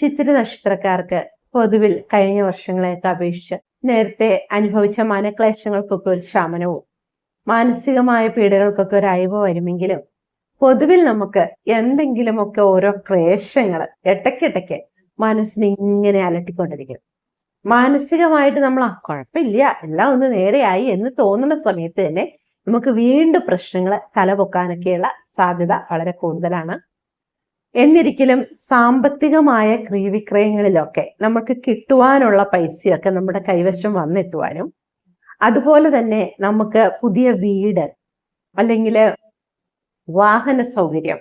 ചിത്തിര നക്ഷത്രക്കാർക്ക് പൊതുവിൽ കഴിഞ്ഞ വർഷങ്ങളെയൊക്കെ അപേക്ഷിച്ച് നേരത്തെ അനുഭവിച്ച മനക്ലേശങ്ങൾക്കൊക്കെ ഒരു ശമനവും മാനസികമായ പീഡകൾക്കൊക്കെ ഒരു അയവ് വരുമെങ്കിലും പൊതുവിൽ നമുക്ക് എന്തെങ്കിലുമൊക്കെ ഓരോ ക്ലേശങ്ങൾ ഇടയ്ക്കിടയ്ക്ക് മനസ്സിനെ ഇങ്ങനെ അലട്ടിക്കൊണ്ടിരിക്കും. മാനസികമായിട്ട് നമ്മൾ ആ കുഴപ്പമില്ല എല്ലാം ഒന്ന് നേരെയായി എന്ന് തോന്നുന്ന സമയത്ത് തന്നെ നമുക്ക് വീണ്ടും പ്രശ്നങ്ങൾ തലപൊക്കാനൊക്കെയുള്ള സാധ്യത വളരെ കൂടുതലാണ്. എന്നിരിക്കലും സാമ്പത്തികമായ ക്രീവിക്രയങ്ങളിലൊക്കെ നമുക്ക് കിട്ടുവാനുള്ള പൈസയൊക്കെ നമ്മുടെ കൈവശം വന്നെത്തുവാനും അതുപോലെ തന്നെ നമുക്ക് പുതിയ വീട് അല്ലെങ്കിൽ വാഹന സൗകര്യം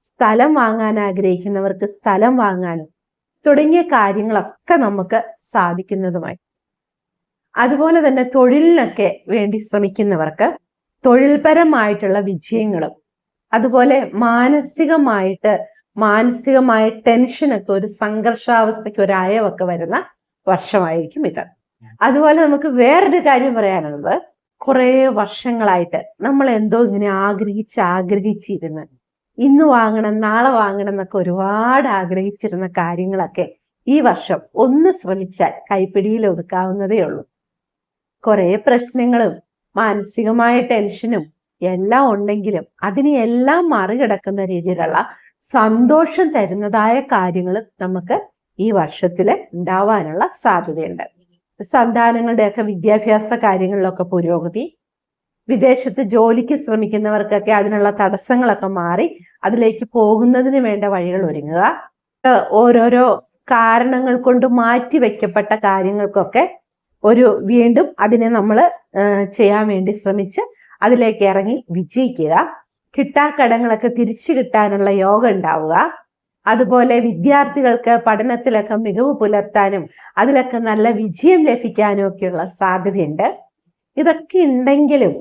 സ്ഥലം വാങ്ങാൻ ആഗ്രഹിക്കുന്നവർക്ക് സ്ഥലം വാങ്ങാനും തുടങ്ങിയ കാര്യങ്ങളൊക്കെ നമുക്ക് സാധിക്കുന്നതുമായി. അതുപോലെ തന്നെ തൊഴിലിനൊക്കെ വേണ്ടി ശ്രമിക്കുന്നവർക്ക് തൊഴിൽപരമായിട്ടുള്ള വിജയങ്ങളും അതുപോലെ മാനസികമായിട്ട് മാനസികമായ ടെൻഷനൊക്കെ ഒരു സംഘർഷാവസ്ഥയ്ക്ക് ഒരു അയവൊക്കെ വരുന്ന വർഷമായിരിക്കും ഇത്. അതുപോലെ നമുക്ക് വേറൊരു കാര്യം പറയാനുള്ളത്. കുറെ വർഷങ്ങളായിട്ട് നമ്മൾ എന്തോ ഇങ്ങനെ ആഗ്രഹിച്ച് ആഗ്രഹിച്ചിരുന്ന് ഇന്ന് വാങ്ങണം നാളെ വാങ്ങണം എന്നൊക്കെ ഒരുപാട് ആഗ്രഹിച്ചിരുന്ന കാര്യങ്ങളൊക്കെ ഈ വർഷം ഒന്ന് ശ്രമിച്ചാൽ കൈപ്പിടിയിൽ ഒതുക്കാവുന്നതേ ഉള്ളൂ. കുറെ പ്രശ്നങ്ങളും മാനസികമായ ടെൻഷനും എല്ലാം ഉണ്ടെങ്കിലും അതിനെയെല്ലാം മറികടക്കുന്ന രീതിയിലുള്ള സന്തോഷം തരുന്നതായ കാര്യങ്ങൾ നമുക്ക് ഈ വർഷത്തിൽ ഉണ്ടാവാനുള്ള സാധ്യതയുണ്ട്. സന്താനങ്ങളുടെയൊക്കെ വിദ്യാഭ്യാസ കാര്യങ്ങളിലൊക്കെ പുരോഗതി വിദേശത്ത് ജോലിക്ക് ശ്രമിക്കുന്നവർക്കൊക്കെ അതിനുള്ള തടസ്സങ്ങളൊക്കെ മാറി അതിലേക്ക് പോകുന്നതിന് വേണ്ട വഴികൾ ഒരുങ്ങുക ഓരോരോ കാരണങ്ങൾ കൊണ്ട് മാറ്റി വെക്കപ്പെട്ട കാര്യങ്ങൾക്കൊക്കെ ഒരു വീണ്ടും അതിനെ നമ്മൾ ചെയ്യാൻ വേണ്ടി ശ്രമിച്ച് അതിലേക്ക് ഇറങ്ങി വിജയിക്കുക. കിട്ടാക്കടങ്ങളൊക്കെ തിരിച്ചു കിട്ടാനുള്ള യോഗം ഉണ്ടാവുക. അതുപോലെ വിദ്യാർത്ഥികൾക്ക് പഠനത്തിലൊക്കെ മികവ് പുലർത്താനും അതിലൊക്കെ നല്ല വിജയം ലഭിക്കാനും ഒക്കെയുള്ള സാധ്യതയുണ്ട്. ഇതൊക്കെ ഉണ്ടെങ്കിലും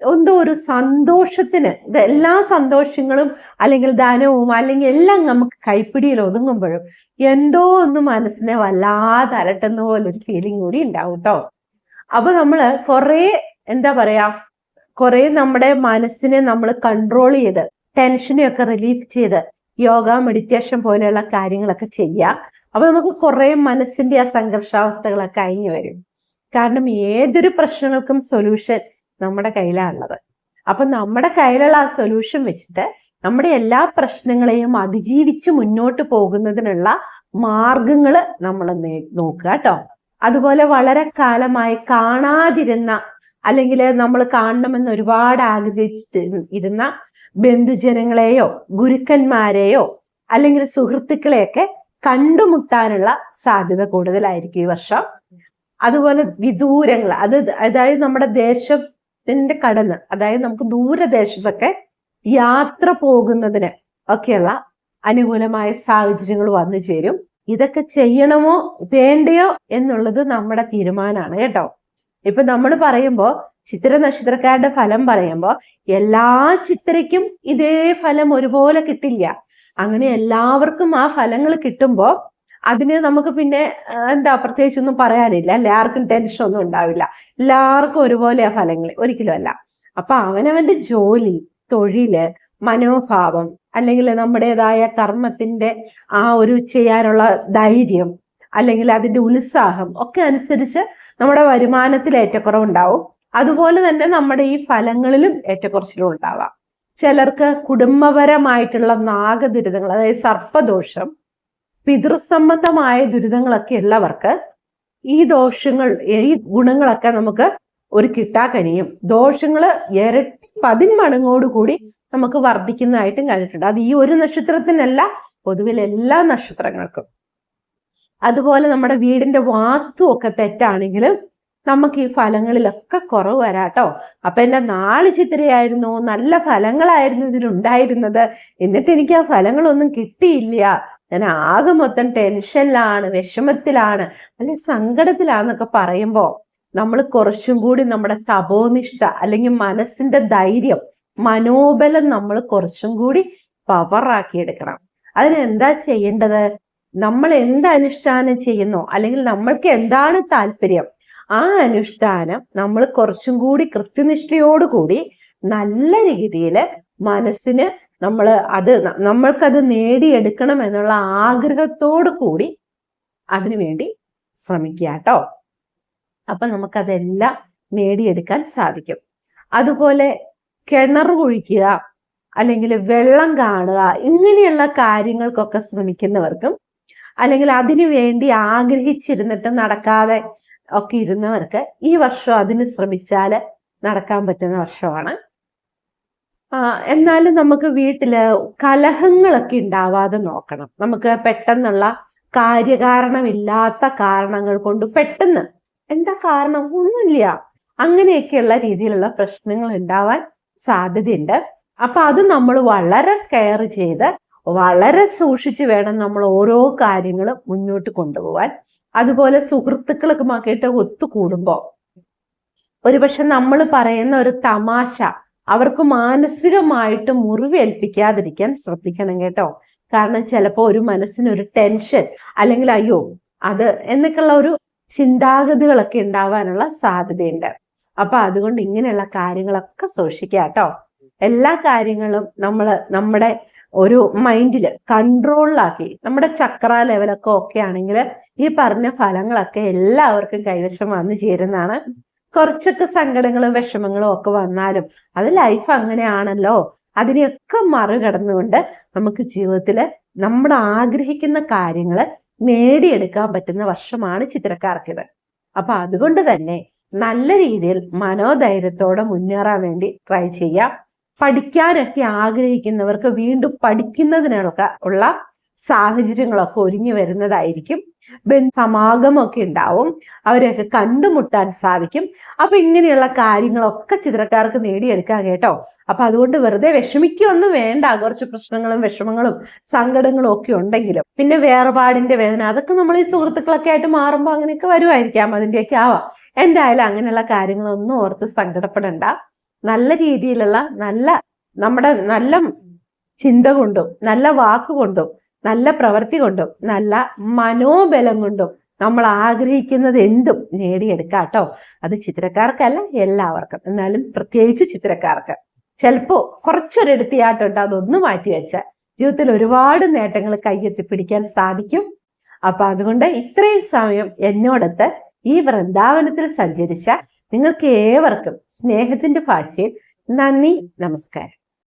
എന്തോ ഒരു സന്തോഷത്തിന് ഇത് എല്ലാ സന്തോഷങ്ങളും അല്ലെങ്കിൽ ധനവും അല്ലെങ്കിൽ എല്ലാം നമുക്ക് കൈപ്പിടിയിൽ ഒതുങ്ങുമ്പോഴും എന്തോ ഒന്ന് മനസ്സിനെ വല്ലാതെ അലട്ടുന്ന പോലെ ഒരു ഫീലിംഗ് കൂടി ഉണ്ടാവും കേട്ടോ അപ്പൊ നമ്മൾ കുറെ എന്താ പറയാ കുറെ നമ്മുടെ മനസ്സിനെ നമ്മൾ കൺട്രോൾ ചെയ്ത് ടെൻഷനെ ഒക്കെ റിലീഫ് ചെയ്ത് യോഗ മെഡിറ്റേഷൻ പോലെയുള്ള കാര്യങ്ങളൊക്കെ ചെയ്യാം. അപ്പൊ നമുക്ക് കുറെ മനസ്സിന്റെ ആ സംഘർഷാവസ്ഥകളൊക്കെ അഴിഞ്ഞു വരും. കാരണം ഏതൊരു പ്രശ്നങ്ങൾക്കും സൊല്യൂഷൻ നമ്മുടെ കയ്യിലാണുള്ളത്. അപ്പൊ നമ്മുടെ കയ്യിലുള്ള ആ സൊല്യൂഷൻ വെച്ചിട്ട് നമ്മുടെ എല്ലാ പ്രശ്നങ്ങളെയും അതിജീവിച്ച് മുന്നോട്ട് പോകുന്നതിനുള്ള മാർഗങ്ങൾ നമ്മൾ നോക്കുക കേട്ടോ. അതുപോലെ വളരെ കാലമായി കാണാതിരുന്ന അല്ലെങ്കിൽ നമ്മൾ കാണണമെന്ന് ഒരുപാട് ആഗ്രഹിച്ചിട്ട് ഇരുന്ന ബന്ധുജനങ്ങളെയോ ഗുരുക്കന്മാരെയോ അല്ലെങ്കിൽ സുഹൃത്തുക്കളെയൊക്കെ കണ്ടുമുട്ടാനുള്ള സാധ്യത കൂടുതലായിരിക്കും ഈ വർഷം. അതുപോലെ വിദൂരങ്ങൾ അത് അതായത് നമ്മുടെ ദേശത്തിന്റെ കടന്ന് അതായത് നമുക്ക് ദൂരദേശത്തൊക്കെ യാത്ര പോകുന്നതിന് ഒക്കെയുള്ള അനുകൂലമായ സാഹചര്യങ്ങൾ വന്നു ചേരും. ഇതൊക്കെ ചെയ്യണമോ വേണ്ടയോ എന്നുള്ളത് നമ്മുടെ തീരുമാനമാണ് കേട്ടോ. ഇപ്പൊ നമ്മൾ പറയുമ്പോ ചിത്ര നക്ഷത്രക്കാരുടെ ഫലം പറയുമ്പോ എല്ലാ ചിത്രയ്ക്കും ഇതേ ഫലം ഒരുപോലെ കിട്ടില്ല. അങ്ങനെ എല്ലാവർക്കും ആ ഫലങ്ങൾ കിട്ടുമ്പോ അതിന് നമുക്ക് പിന്നെ എന്താ പ്രത്യേകിച്ചൊന്നും പറയാനില്ല. എല്ലാവർക്കും ടെൻഷൻ ഒന്നും ഉണ്ടാവില്ല. എല്ലാവർക്കും ഒരുപോലെയാ ഫലങ്ങൾ. ഒരിക്കലും അല്ല. അപ്പൊ അവനവന്റെ ജോലി തൊഴിൽ മനോഭാവം അല്ലെങ്കിൽ നമ്മുടേതായ കർമ്മത്തിന്റെ ആ ഒരു ചെയ്യാനുള്ള ധൈര്യം അല്ലെങ്കിൽ അതിന്റെ ഉത്സാഹം ഒക്കെ അനുസരിച്ച് നമ്മുടെ വരുമാനത്തിൽ ഏറ്റക്കുറവുണ്ടാവും. അതുപോലെ തന്നെ നമ്മുടെ ഈ ഫലങ്ങളിലും ഏറ്റക്കുറച്ചിലും ഉണ്ടാവാം ചിലർക്ക് കുടുംബപരമായിട്ടുള്ള നാഗദുരിതങ്ങൾ അതായത് സർപ്പദോഷം പിതൃസംബന്ധമായ ദുരിതങ്ങളൊക്കെ ഉള്ളവർക്ക് ഈ ദോഷങ്ങൾ ഈ ഗുണങ്ങളൊക്കെ നമുക്ക് ഒരു കിട്ടാക്കനിയും ദോഷങ്ങൾ ഇരട്ടി പതിന്മടങ്ങോട് കൂടി നമുക്ക് വർദ്ധിക്കുന്നതായിട്ടും കണ്ടിട്ടുണ്ട്. അത് ഈ ഒരു നക്ഷത്രത്തിനല്ല പൊതുവിൽ എല്ലാ നക്ഷത്രങ്ങൾക്കും. അതുപോലെ നമ്മുടെ വീടിന്റെ വാസ്തു ഒക്കെ തെറ്റാണെങ്കിലും നമുക്ക് ഈ ഫലങ്ങളിലൊക്കെ കുറവ് വരാട്ടോ. അപ്പൊ എന്റെ നാല് ചിത്രയായിരുന്നു നല്ല ഫലങ്ങളായിരുന്നു ഇതിലുണ്ടായിരുന്നത് എന്നിട്ട് എനിക്ക് ആ ഫലങ്ങളൊന്നും കിട്ടിയില്ല. ഞാൻ ആകെ മൊത്തം ടെൻഷനിലാണ് വിഷമത്തിലാണ് അല്ലെ സങ്കടത്തിലാന്നൊക്കെ പറയുമ്പോ നമ്മൾ കുറച്ചും കൂടി നമ്മുടെ തപോനിഷ്ഠ അല്ലെങ്കിൽ മനസ്സിന്റെ ധൈര്യം മനോബലം നമ്മൾ കുറച്ചും കൂടി പവറാക്കി എടുക്കണം അതിനെന്താ ചെയ്യേണ്ടത്? നമ്മൾ എന്ത് അനുഷ്ഠാനം ചെയ്യുന്നോ? അല്ലെങ്കിൽ നമ്മൾക്ക് എന്താണ് താല്പര്യം? ആ അനുഷ്ഠാനം നമ്മൾ കുറച്ചും കൂടി കൃത്യനിഷ്ഠയോടുകൂടി നല്ല രീതിയിൽ മനസ്സിന് നമ്മൾ അത് നമ്മൾക്കത് നേടിയെടുക്കണം എന്നുള്ള ആഗ്രഹത്തോടു കൂടി അതിനു വേണ്ടി ശ്രമിക്കുക കേട്ടോ. അപ്പൊ നമുക്കതെല്ലാം നേടിയെടുക്കാൻ സാധിക്കും. അതുപോലെ കിണർ കുഴിക്കുക അല്ലെങ്കിൽ വെള്ളം കാണുക ഇങ്ങനെയുള്ള കാര്യങ്ങൾക്കൊക്കെ ശ്രമിക്കുന്നവർക്കും അല്ലെങ്കിൽ അതിനു വേണ്ടി ആഗ്രഹിച്ചിരുന്നിട്ട് നടക്കാതെ ഒക്കെ ഇരുന്നവർക്ക് ഈ വർഷം അതിന് ശ്രമിച്ചാൽ നടക്കാൻ പറ്റുന്ന വർഷമാണ്. എന്നാലും നമുക്ക് വീട്ടിൽ കലഹങ്ങളൊക്കെ ഉണ്ടാവാതെ നോക്കണം. നമുക്ക് പെട്ടെന്നുള്ള കാര്യകാരണമില്ലാത്ത കാരണങ്ങൾ കൊണ്ട് പെട്ടെന്ന് എന്താ കാരണം? ഒന്നുമില്ല. അങ്ങനെയൊക്കെയുള്ള രീതിയിലുള്ള പ്രശ്നങ്ങൾ ഉണ്ടാവാൻ സാധ്യതയുണ്ട്. അപ്പൊ അത് നമ്മൾ വളരെ കെയർ ചെയ്ത് വളരെ സൂക്ഷിച്ച് വേണം നമ്മൾ ഓരോ കാര്യങ്ങളും മുന്നോട്ട് കൊണ്ടുപോകാൻ അതുപോലെ സുഹൃത്തുക്കളൊക്കെ ഒത്തുകൂടുമ്പോൾ ഒരുപക്ഷെ നമ്മൾ പറയുന്ന ഒരു തമാശ അവർക്ക് മാനസികമായിട്ട് മുറിവേൽപ്പിക്കാതിരിക്കാൻ ശ്രദ്ധിക്കണം കേട്ടോ. കാരണം ചിലപ്പോൾ ഒരു മനസ്സിന് ഒരു ടെൻഷൻ അല്ലെങ്കിൽ അയ്യോ അത് എന്നൊക്കെയുള്ള ഒരു ചിന്താഗതികളൊക്കെ ഉണ്ടാവാനുള്ള സാധ്യതയുണ്ട്. അപ്പൊ അതുകൊണ്ട് ഇങ്ങനെയുള്ള കാര്യങ്ങളൊക്കെ സൂക്ഷിക്കുക കേട്ടോ. എല്ലാ കാര്യങ്ങളും നമ്മൾ നമ്മുടെ ഒരു മൈൻഡിൽ കൺട്രോളിലാക്കി. നമ്മുടെ ചക്ര ലെവലൊക്കെ ഓക്കെ ആണെങ്കിൽ ഈ പറഞ്ഞ ഫലങ്ങളൊക്കെ എല്ലാവർക്കും കൈവശം വന്നു ചേരുന്നതാണ്. കുറച്ചൊക്കെ സങ്കടങ്ങളും വിഷമങ്ങളും ഒക്കെ വന്നാലും അത് ലൈഫ് അങ്ങനെയാണല്ലോ. അതിനെയൊക്കെ മറികടന്നുകൊണ്ട് നമുക്ക് ജീവിതത്തിൽ നമ്മൾ ആഗ്രഹിക്കുന്ന കാര്യങ്ങൾ നേടിയെടുക്കാൻ പറ്റുന്ന വർഷമാണ് ചിത്രക്കാർക്കിത്. അപ്പൊ അതുകൊണ്ട് തന്നെ നല്ല രീതിയിൽ മനോധൈര്യത്തോടെ മുന്നേറാൻ വേണ്ടി ട്രൈ ചെയ്യാം. പഠിക്കാനൊക്കെ ആഗ്രഹിക്കുന്നവർക്ക് വീണ്ടും പഠിക്കുന്നതിനൊക്കെ ഉള്ള സാഹചര്യങ്ങളൊക്കെ ഒരുങ്ങി വരുന്നതായിരിക്കും. സമാഗമൊക്കെ ഉണ്ടാവും. അവരെയൊക്കെ കണ്ടുമുട്ടാൻ സാധിക്കും. അപ്പൊ ഇങ്ങനെയുള്ള കാര്യങ്ങളൊക്കെ ചിത്രക്കാർക്ക് നേടിയെടുക്കാൻ കേട്ടോ. അപ്പൊ അതുകൊണ്ട് വെറുതെ വിഷമിക്കൊന്നും വേണ്ട. കുറച്ച് പ്രശ്നങ്ങളും വിഷമങ്ങളും സങ്കടങ്ങളും ഒക്കെ ഉണ്ടെങ്കിലും. പിന്നെ വേർപാടിന്റെ വേദന അതൊക്കെ നമ്മൾ ഈ സുഹൃത്തുക്കളൊക്കെ ആയിട്ട് മാറുമ്പോൾ അങ്ങനെയൊക്കെ വരുമായിരിക്കാം. അതിന്റെയൊക്കെ ആവാം. എന്തായാലും അങ്ങനെയുള്ള കാര്യങ്ങളൊന്നും ഓർത്ത് സങ്കടപ്പെടണ്ട. നല്ല രീതിയിലുള്ള നല്ല നമ്മുടെ നല്ല ചിന്ത കൊണ്ടും നല്ല വാക്കുകൊണ്ടും നല്ല പ്രവൃത്തി കൊണ്ടും നല്ല മനോബലം കൊണ്ടും നമ്മൾ ആഗ്രഹിക്കുന്നത് എന്തും നേടിയെടുക്കാം കേട്ടോ. അത് ചിത്രക്കാർക്കല്ല എല്ലാവർക്കും. എന്നാലും പ്രത്യേകിച്ച് ചിത്രക്കാർക്ക്. ചിലപ്പോ കുറച്ചൊരു എടുത്തിയാട്ടുണ്ട് അതൊന്ന് മാറ്റി വെച്ചാൽ ജീവിതത്തിൽ ഒരുപാട് നേട്ടങ്ങൾ കയ്യെത്തിപ്പിടിക്കാൻ സാധിക്കും. അപ്പൊ അതുകൊണ്ട് ഇത്രയും സമയം എന്നോടൊത്ത് ഈ വൃന്ദാവനത്തിൽ സഞ്ചരിച്ച നിങ്ങൾക്ക് ഏവർക്കും സ്നേഹത്തിന്റെ ഭാഷയിൽ നന്ദി നമസ്കാരം.